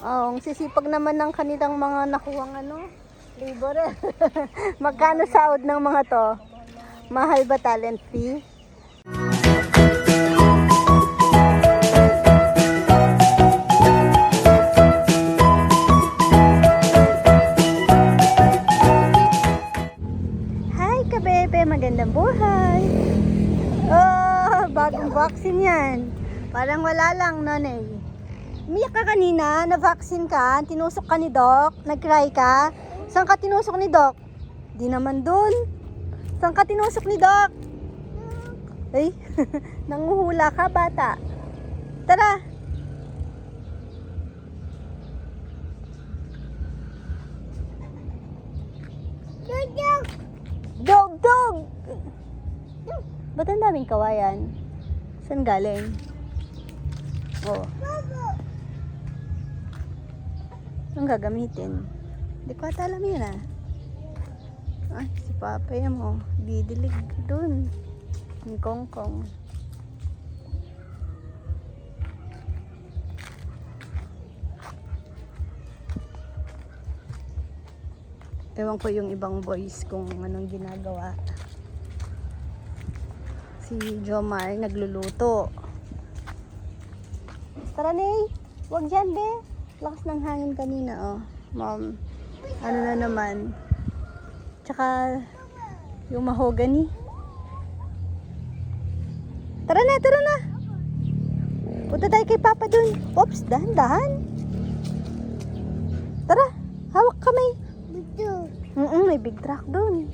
Oh, ang sisipag naman ng kanilang mga nakuwang ano, labor. Magkano sahod ng mga to? Mahal ba talent fee? Hi, kabebe! Magandang buhay! Oh, bagong vaccine yan. Parang wala lang, nonay. Umiyak ka kanina, na-vaccine ka, tinusok ka ni Doc, nag-cry ka. Saan ka tinusok ni Doc? Di naman dun. Saan ka tinusok ni Doc? Ay, nanguhula ka, bata. Tara. Dog, dog! Ba't ang daming kawayan? Saan galing? Oh. Ang gagamitin? Hindi ko ata alam yun ah. Ay, si Papa yan mo. Didilig dun. Yung kongkong. Ewan ko yung ibang boys kung anong ginagawa. Si Jomar nagluluto. Tara, Nay. Huwag dyan, be. Lakas ng hangin kanina, oh. Mom, ano na naman. Tsaka, yung mahogany. Tara na, tara na. Punta tayo kay Papa dun. Oops, dahan-dahan. Tara, hawak kamay. Mm may big truck dun.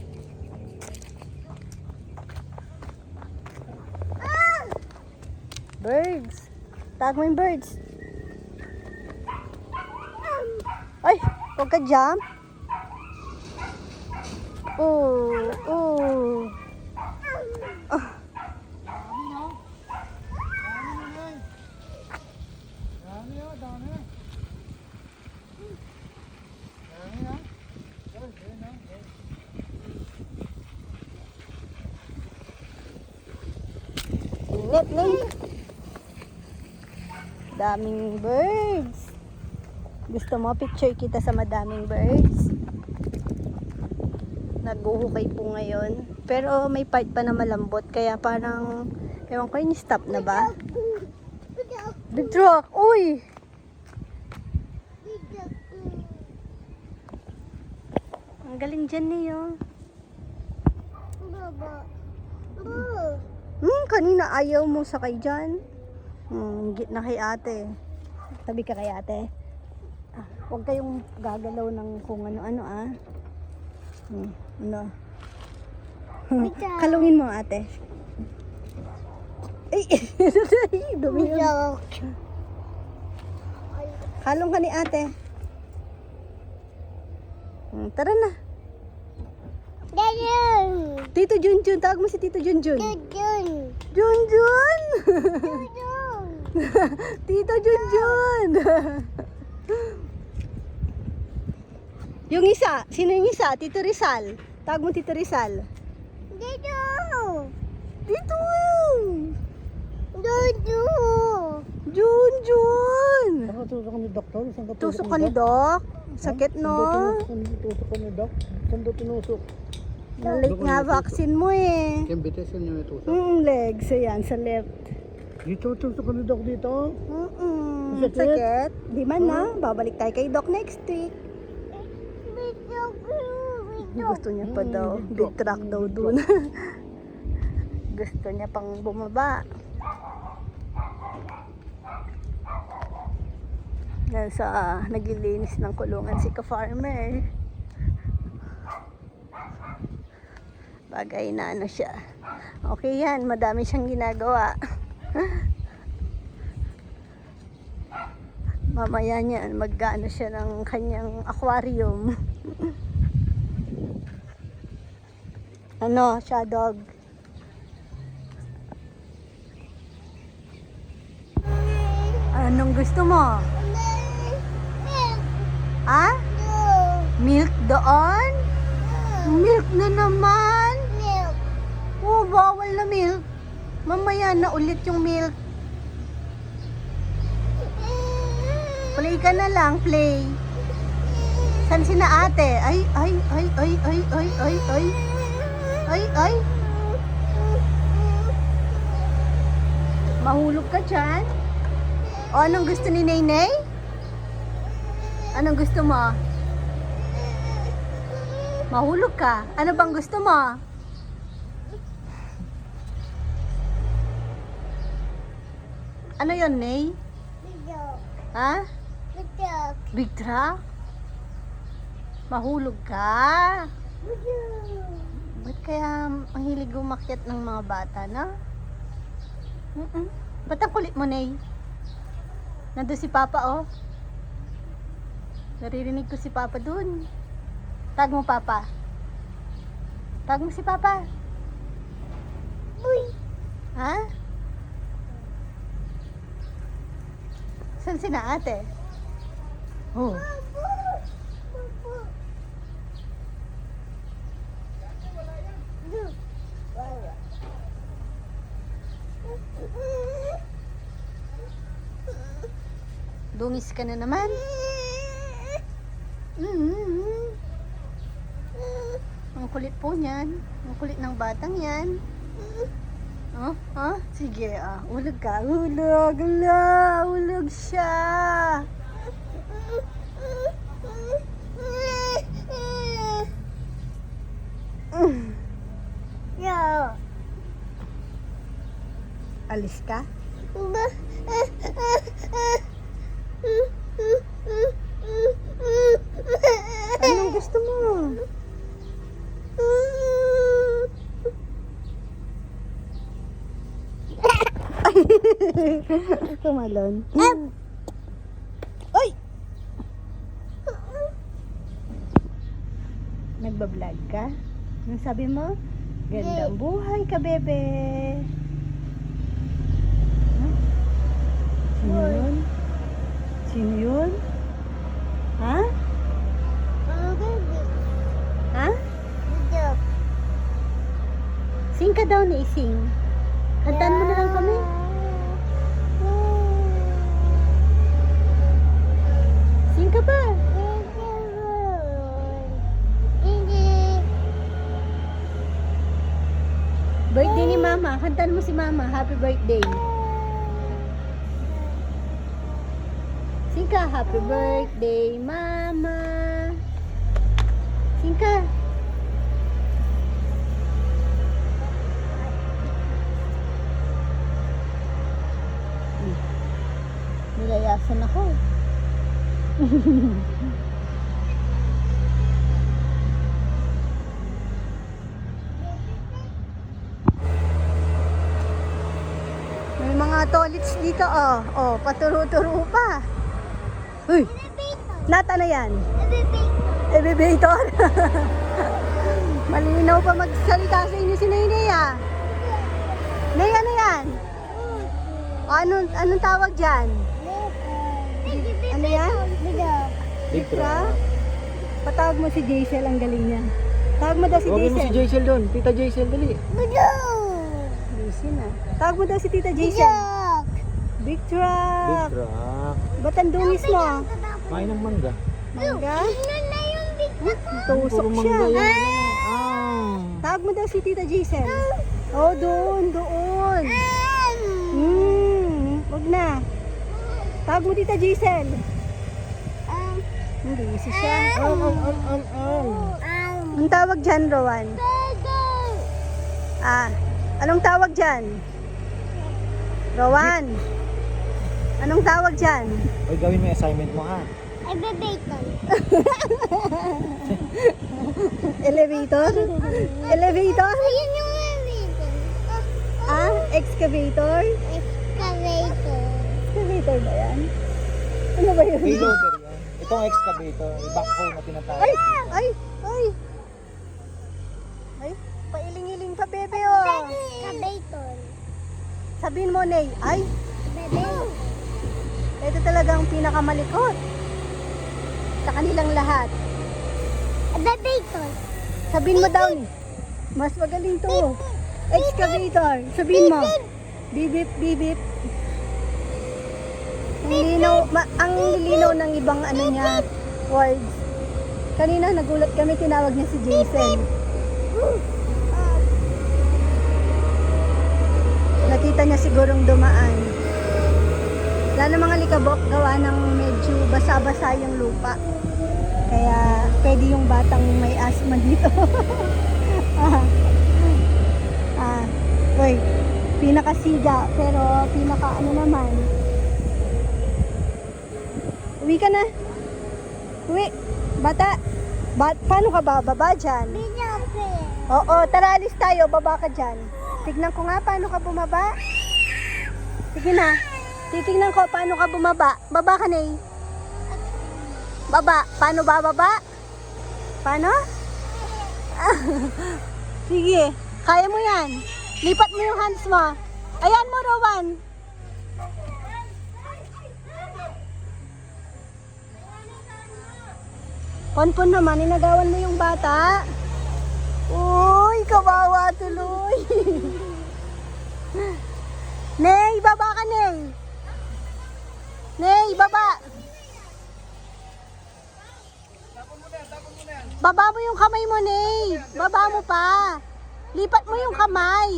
Birds. Tag mo yung birds. Ay, huwag ka jump. Oh, oh. Init, Ning. Daming birds. Gusto mo picture kita sa madaming birds? Naguhukay po ngayon. Pero may part pa na malambot. Kaya parang, ewan ko, stop na ba? Big truck! Uy! Ang galing dyan niyo. Hmm, kanina ayaw mo sakay dyan. Hmm, git na kay ate. Tabi ka kay ate. Huwag kayong gagalaw ng kung ano-ano ah. Hmm, ano. Kalungin mo ate. Ay, dumi yun. Kalong ka ni ate. Hmm, tara na. Tito Junjun, tawag mo si Tito Junjun. Junjun! Tito Junjun! Yung isa, sino yung isa? Tito Rizal. Tawag mo Tito Rizal. Tito! Junjun! Saan ka tusok ni doktor? Saan ka Tusok ka ni Doc. Sakit no? Tusok ka ni dok? Saan daw tinusok? Nalik nga vaccine mo eh. Bitis yun yung itusok. Mm, legs. Ayan, sa left. Dito tusok ka ni dok dito? Mm-mm. Sakit? Sakit. Di man na. Babalik tayo kay Doc next week. Gusto niya pa daw. big Big truck. daw dun. Gusto niya pang bumaba. Nasa uh, naglilinis ng kulungan si ka-farmer. Bagay na ano siya. Okay yan, madami siyang ginagawa. Mamaya niyan, mag-ano siya ng kanyang aquarium. ano, siya dog. Anong gusto mo? Ha? Milk doon? Milk na naman? Oh, bawal na milk. Mamaya na ulit yung milk. Play ka na lang, play. San si na ate? Ay, ay, ay, ay, ay, ay, ay, ay. Ay, ay. Mahulog ka dyan? O, anong gusto ni Naynay? Anong gusto mo? Mahulog ka? Ano bang gusto mo? Ano yon Nay? Ha? Big truck? Mahulog ka? Ba't kaya ang hilig umakyat ng mga bata? Mm-mm. Ba't ang kulit mo, Nay? Nandun si Papa, oh. Naririnig ko si Papa dun. Tag mo, Papa. Tag mo si Papa. Uy. Ha? Saan si na ate? Oh. Dungis ka na naman. Mm. Ang kulit po niyan. Ang kulit ng batang yan. Oh, oh, sige ah. Ulog ka. Ulog, ala, ulog siya. Mm. Yeah. Alis ka? Anong gusto mo? Tumalon. Oy! Nagbablog ka? Anong sabi mo? Gandang buhay ka, bebe. Huh? Sino yun? Sino yun? Ha? Ha? Sing ka daw na ising. Kantaan mo na lang kami. Sing ka ba? Birthday ni Mama. Kantaan mo si Mama. Happy birthday. Sing ka. Happy birthday, Mama. Sing ka. Hmm. Nilayasan ako. Toilets dito, oh. Oh, paturo-turo pa. Uy, nata na yan. Elevator. Malinaw pa magsalita sa inyo si Nainay, ah. Nay, ano yan? O, anong, tawag dyan? Ano yan? Big Tra? Patawag mo si Jaisel, ang galing niya. Tawag mo daw si Huwagin mo si Jaisel. Jaisel doon. Tita Jaisel, dali. Busy na. Tawag mo daw si Tita Jaisel. Big Big truck. truck. Ba't ang dungis mo? Kain ng mangga. Mangga? Tusok siya. Ah. Tawag mo daw si Tita Jaisel. Oh, doon, doon. Hmm, wag na. Tawag mo Tita Jaisel. Hindi, busy siya. Am, am, am, am, am. Anong tawag dyan, Rowan? Ah, anong tawag dyan? Rowan? Anong tawag dyan? Uy, gawin mo yung assignment mo ha. Elevator? Elevator? Ah, excavator? Excavator ba yan? Ano ba yun? Payloader yan. Itong excavator, yung backhoe na tinatawag. Ay! Ay! Ay! Ay! Pailing-iling pa, bebe, oh! Sabihin mo, Ney, ay! Ito talaga ang pinakamalikot. Sa kanilang lahat. Sabihin mo daw. Mas magaling to. Excavator. Sabihin mo. Bibip, bibip. Ang linaw, ma- ang linaw ng ibang ano niya, words. Kanina nagulat kami, tinawag niya si Jason. Nakita niya sigurong dumaan. Wala na mga likabok, gawa ng medyo basa-basa yung lupa. Kaya pwede yung batang may asthma dito. ah, ah, uy, pinakasiga, pero pinaka ano naman. Uwi ka na. Uwi, bata. Bat, paano ka bababa dyan? Oo, tara alis tayo, baba ka dyan. Tignan ko nga paano ka bumaba. Sige na. Titignan ko paano ka bumaba. Baba ka na Baba. Paano bababa? Paano? Sige. Kaya mo yan. Lipat mo yung hands mo. Ayan mo, Rowan. Ponpon naman, inagawan mo yung bata. Uy, kawawa tuloy. Ney, baba ka, Ney. Ney, baba. Baba mo yung kamay mo, Ney. Baba mo pa. Lipat mo yung kamay.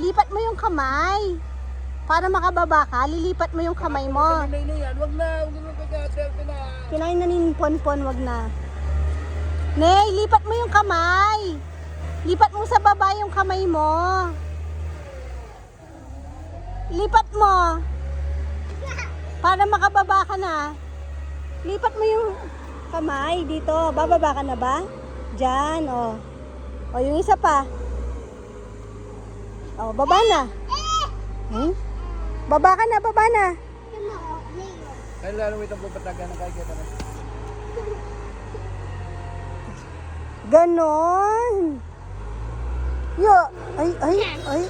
Lipat mo yung kamay. Para makababa ka, lilipat mo yung kamay mo. Nay, nay. Wag na. Huwag na pagka-selfie na. Kinain na ni Ponpon, wag na. Ney, lipat mo yung kamay. Lipat mo sa baba yung kamay mo. Lipat mo. Para makababa ka na. Lipat mo yung kamay dito. Bababa ka na ba? Diyan, oh. O, yung isa pa. O, baba na. Hmm? Baba ka na, baba na. Kaya lalo itong pupatagan na kaya kita na. Ganon. Yo, ay, ay, ay.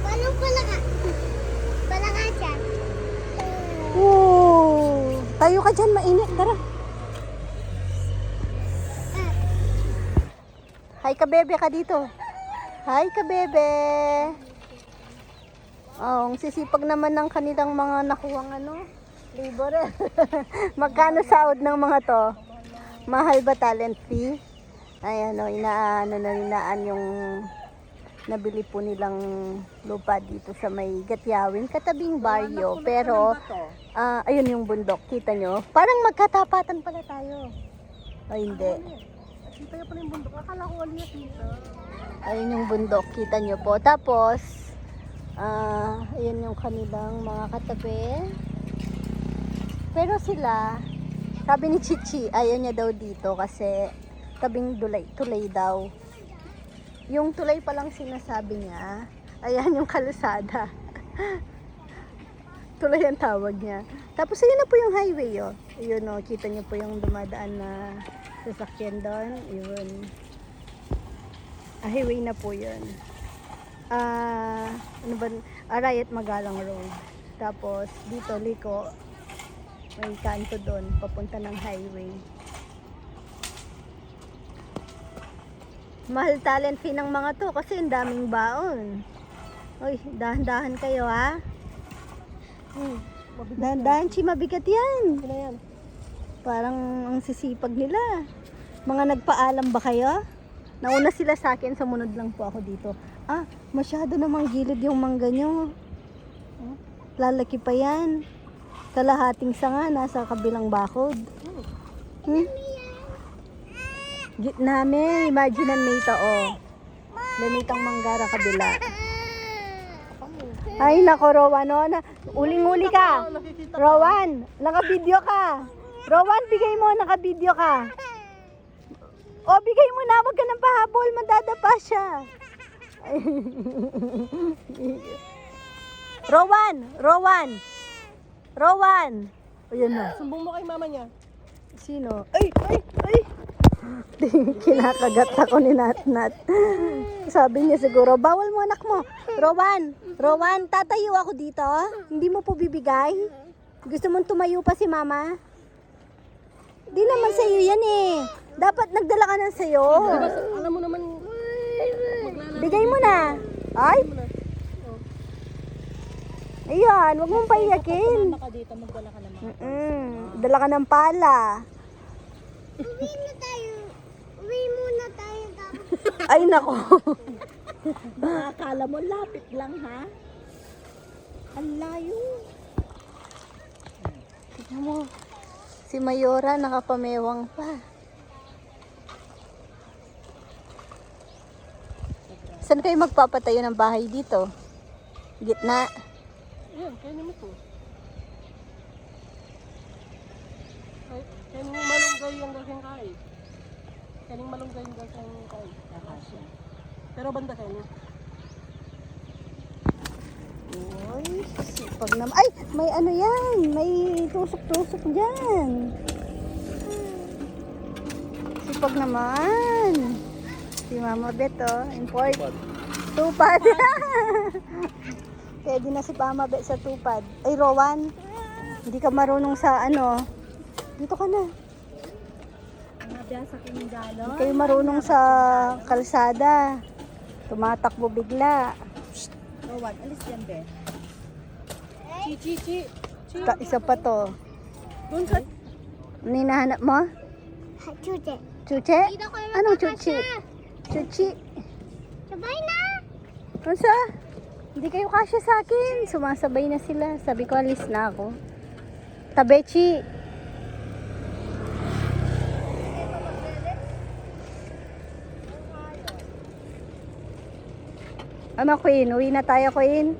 Paano pala ka? Pala ka siya. Oo. Tayo ka dyan, mainit. Tara. Hi ka bebe ka dito. Hi ka bebe. Oh, ang sisipag naman ng kanilang mga nakuwang ano, labor. Magkano sahod ng mga to? Mahal ba talent fee? Ay ano, inaano na inaan yung nabili po nilang lupa dito sa may Gatyawin, katabing baryo. Pero, ah, ayun yung bundok, kita nyo? Parang magkatapatan pala tayo. Ay, hindi. Kita niyo pa na yung bundok. Akala ko wali kita. Ayun yung bundok, kita nyo po. Tapos, ah, ayun yung kanilang mga katabi. Pero sila, sabi ni Chichi, ayaw niya daw dito kasi tabing tulay, tulay daw. Yung tulay pa lang sinasabi niya, ayan yung kalusada. tulay ang tawag niya. Tapos ayun na po yung highway, oh. Ayun, oh, kita niyo po yung dumadaan na sasakyan doon. Yun. Ah, highway na po yun. Ah, ano ba? Arayat Magalang Road. Tapos, dito, Liko, may kanto doon, papunta ng highway. Mahal talent fee ng mga to kasi ang daming baon. Uy, dahan-dahan kayo ha. Hmm. Dahan-dahan, chi, mabigat yan. Ano yan? Parang ang sisipag nila. Mga nagpaalam ba kayo? Nauna sila sa akin, sumunod lang po ako dito. Ah, masyado namang gilid yung mangga nyo. Oh, Lalaki pa yan. Kalahating sanga, nasa kabilang bakod. Hmm? Gitna me, imagine ang mita oh. Lamitang manggara kabila. Ay, nako, Rowan, no? Na, uling-uli ka. Rowan, naka-video ka. Rowan, bigay mo, naka-video ka. O, bigay mo na, wag ka nang pahabol, madadapa siya. Rowan, Rowan, Rowan. O, yun na. Sumbong mo kay mama niya. Sino? Ay, ay, ay. Kinakagat ako ni Nat Nat. Sabi niya siguro, bawal mo anak mo. Rowan, Rowan, tatayo ako dito. Hindi mo po bibigay? Gusto mong tumayo pa si mama? Di naman sa'yo yan eh. Dapat nagdala ka ng sa'yo. Alam mo naman, Bigay mo na. Ay, Ayan, huwag mong paiyakin. Sumama ka dito, magdala ka ng mga. Mm, dala ka ng pala. Uwi na tayo. Uwi muna tayo tapos. Ay, nako. Akala mo lapit lang ha? Ang layo. Tignan mo. Si Mayora nakapamewang pa. Saan kayo magpapatayo ng bahay dito? Gitna. Ayan, mo to. Ay, kainin mo malunggay yung gasing kain. Kainin malunggay yung gasing kain. Kakasya. Pero banda kainin. Uy, sipag naman. Ay, may ano yan. May tusok-tusok dyan. Sipag naman. Si Mama Beto, import. Tupad. Pwede na si Mama Bet sa tupad. Ay, Rowan. Hindi ka marunong sa ano. Dito ka na. Nabiyang sa kinindalo. Hindi kayo marunong sa kalsada. Tumatakbo bigla. Rowan, alis yan, be. Chi, chi, chi. Chi. Ka- isa pa to. Doon sa... Ano hinahanap mo? Chuche. Chuche? Dito ko yung Anong magkakasya. chuchi? Chuchi? Sabay na. Ano sa? Hindi kayo kasya sa akin. Sumasabay na sila. Sabi ko, alis na ako. Tabechi. Ano, Queen? Uwi na tayo, Queen.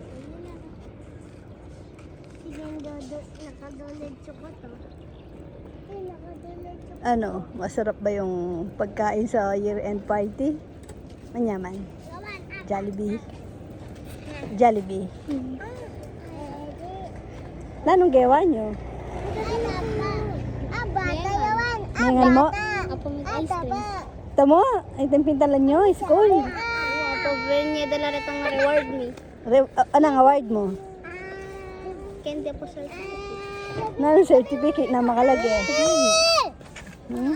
Ano, masarap ba yung pagkain sa year-end party? Manyaman. Jollibee. Jollibee. Lanong gawa nyo? Ningan mo? bata. Ah, taba. Tamo, ay tempintalan nyo, school. Ato, niya dala rin ang reward me. Re- uh, anong award mo? Kende po sa Nang certificate na makalagay. Hmm?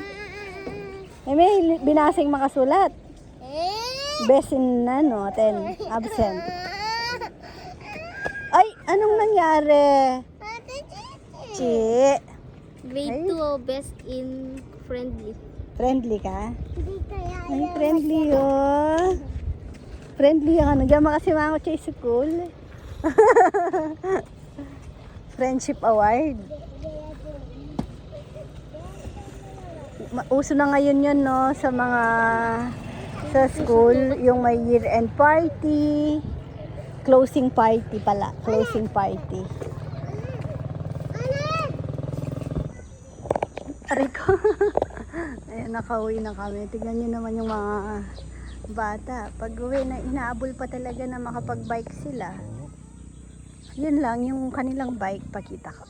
Eh, may binasing makasulat. Best in ano, 10, absent. Ay, anong nangyari? Chi, Grade 2, best in friendly. friendly ka? Ay, friendly oh. Friendly ka. Nagyan kasi mga ko school. Friendship award. Uso na ngayon yun, no, sa mga sa school, yung may year-end party, closing party pala, closing party. Aray ko. Ayan, nakauwi na kami. Tignan nyo naman yung mga bata. Pag uwi na inaabol pa talaga na makapag-bike sila. Yun lang, yung kanilang bike, pakita ko.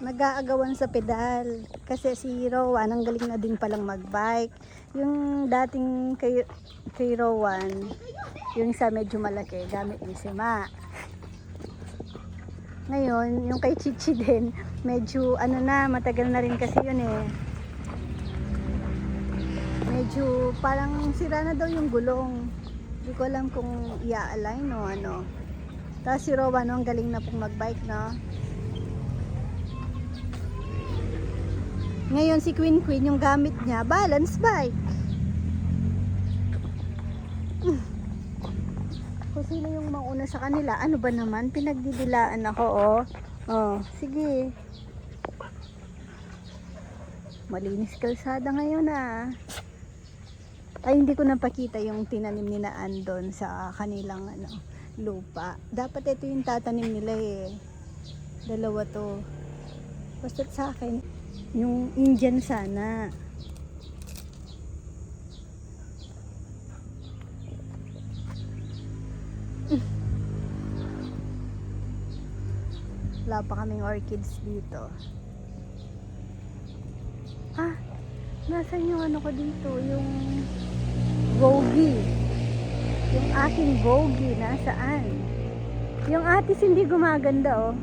Nag-aagawan sa pedal. Kasi si Rowan, ang galing na din palang mag-bike. Yung dating kay, kay Rowan, yung isa medyo malaki, gamit ni si Ma. Ngayon, yung kay Chichi din, medyo ano na, matagal na rin kasi yun eh. Medyo parang sira na daw yung gulong. Hindi ko alam kung i-align o ano. Tapos si Rowan, no, ang galing na pong magbike, no? Ngayon si Queen Queen, yung gamit niya, balance bike. Kung sino yung mauna sa kanila, ano ba naman? Pinagdidilaan ako, oh. Oh, sige. Malinis kalsada ngayon, ah. Ay, hindi ko napakita yung tinanim ni Naan doon sa kanilang ano, lupa. Dapat ito yung tatanim nila eh. Dalawa to. Basta sa akin, yung Indian sana. Wala pa kaming orchids dito. Ah, nasan yung ano ko dito? Yung Vogie. Yung aking Vogie, nasaan? Yung atis hindi gumaganda, oh.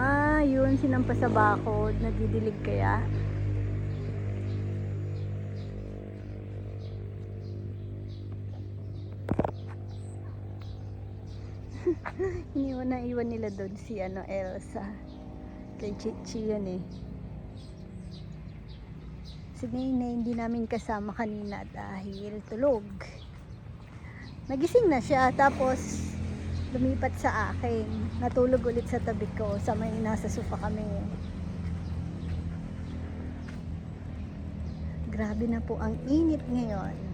Ah, yun, sinampa sa bakod. Nagdidilig kaya. Iniwan na iwan nila doon si ano Elsa. Kay Chichi yun eh. Si Nene hindi namin kasama kanina dahil tulog. Nagising na siya tapos lumipat sa akin. Natulog ulit sa tabi ko sa may nasa sofa kami. Grabe na po ang init ngayon.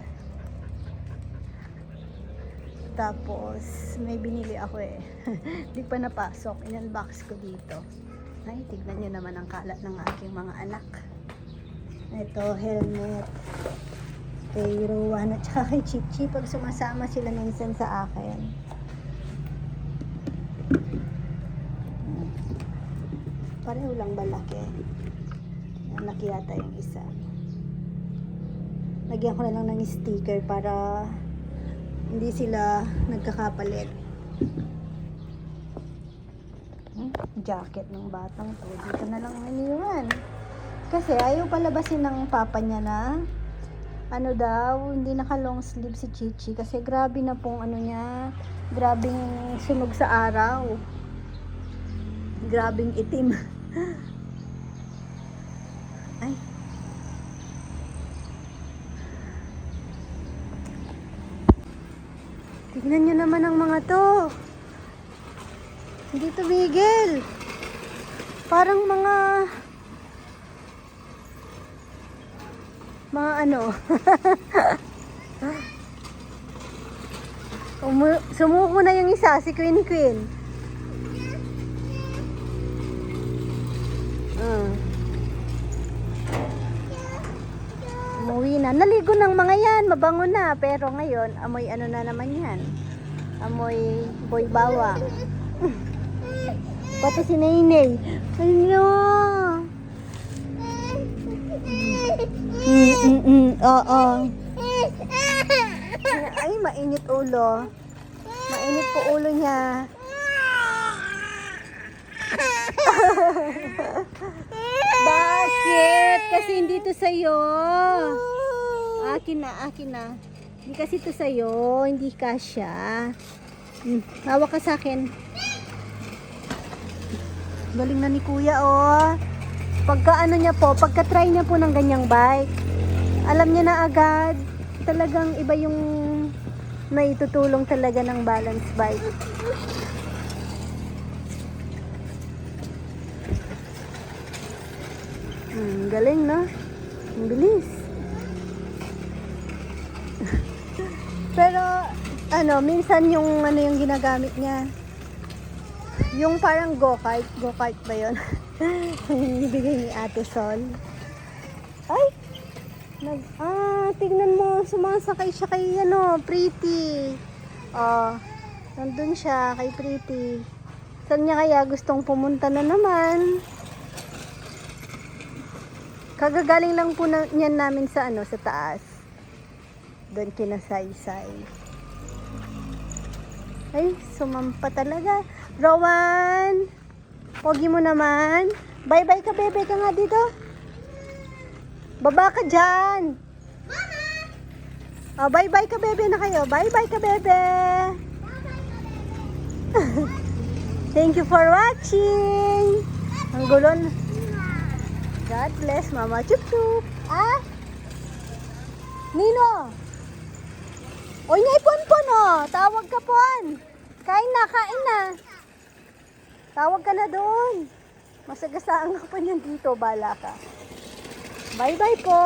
Tapos, may binili ako eh. Di pa napasok. In-unbox ko dito. Ay, tignan nyo naman ang kalat ng aking mga anak. Ito, helmet. Kay Rowan at saka kay Chichi. Pag sumasama sila minsan sa akin. Pareho lang ba laki? Ang laki yata yung isa. Lagyan ko na lang ng sticker para hindi sila nagkakapalit. Hmm, jacket ng batang to. Dito na lang iniwan. Kasi ayaw palabasin ng papa niya na ano daw, hindi naka long sleeve si Chichi kasi grabe na pong ano niya, grabing sunog sa araw. Grabing itim. Tignan nyo naman ang mga to. Hindi tumigil. Parang mga... Mga ano. Umu- sumuko na yung isa, si Queen Queen. Ah. Umuwi na. Naligo ng mga yan. Mabango na. Pero ngayon, amoy ano na naman yan. Amoy boy bawang. Pati si Nainay. Ano? Mm, mm, mm. Oo. Ay, mainit ulo. Mainit po ulo niya. Bakit? Kasi hindi to sa'yo. Akin na, akin na. Hindi kasi to sa'yo. Hindi kasya. Hmm, hawak ka sa akin. Galing na ni kuya, oh. Pagka ano niya po, pagka try niya po ng ganyang bike, alam niya na agad, talagang iba yung naitutulong talaga ng balance bike. Hmm, galing no? Ang bilis. Pero, ano, minsan yung ano yung ginagamit niya. Yung parang go-kart. Go-kart ba yun? Ibigay ni Ate Sol. Ay! Nag, ah, tignan mo. Sumasakay siya kay, ano, Pretty. Oh, nandun siya kay Pretty. Saan niya kaya gustong pumunta na naman? Kagagaling lang po na, niyan namin sa ano, sa taas. Doon kinasaysay. Ay, sumampa talaga. Rowan! Pogi mo naman. Bye-bye ka, bebe ka nga dito. Baba ka dyan. Oh, bye-bye ka, bebe na kayo. Bye-bye ka, bebe. Thank you for watching. Ang gulon. God bless, Mama Chup Chup. Ah? Nino? Oy, ngay pon oh. Tawag ka pon. Kain na, kain na. Tawag ka na doon. Masagasaan ka pa niyan dito, bala ka. Bye-bye po.